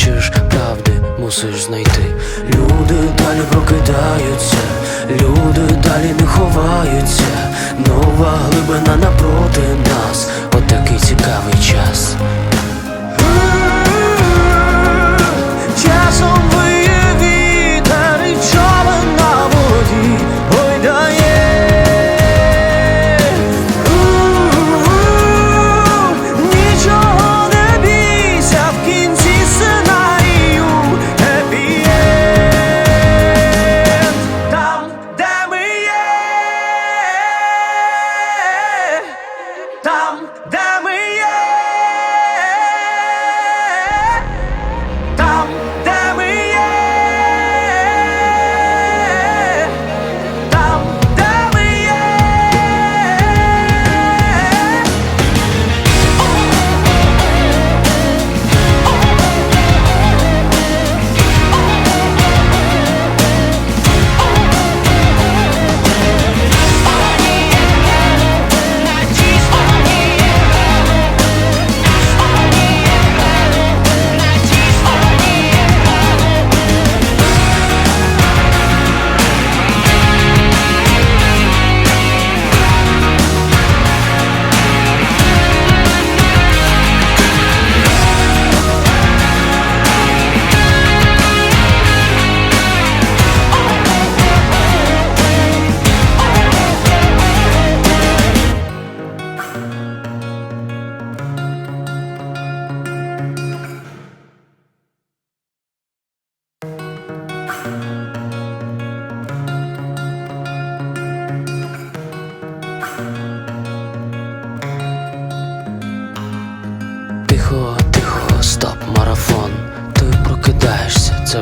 Хочеш правди, мусиш знайти. Люди далі прокидаються, люди далі не ховаються. Нова глибина напроти нас, отакий цікавий час. Там, де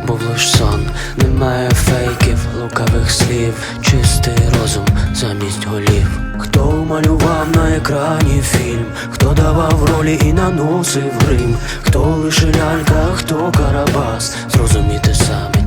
Це був лиш сон. Немає фейків, лукавих слів, чистий розум замість голів. Хто малював на екрані фільм, хто давав ролі і наносив грим, хто лише лялька, хто карабас, зрозуміти саме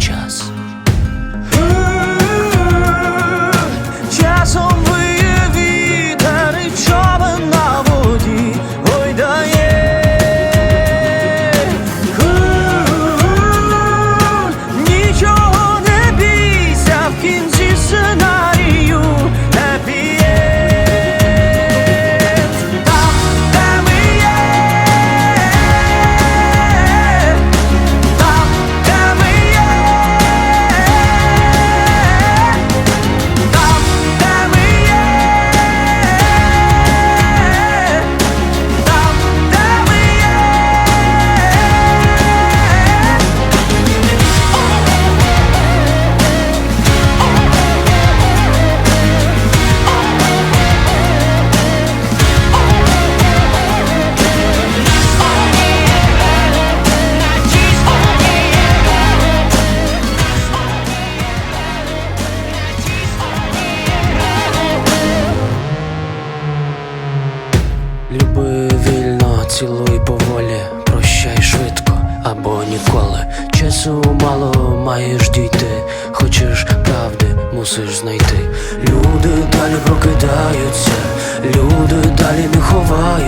ніколи. Часу мало маєш дійти, хочеш правди, мусиш знайти. Люди далі прокидаються, люди далі не ховаються.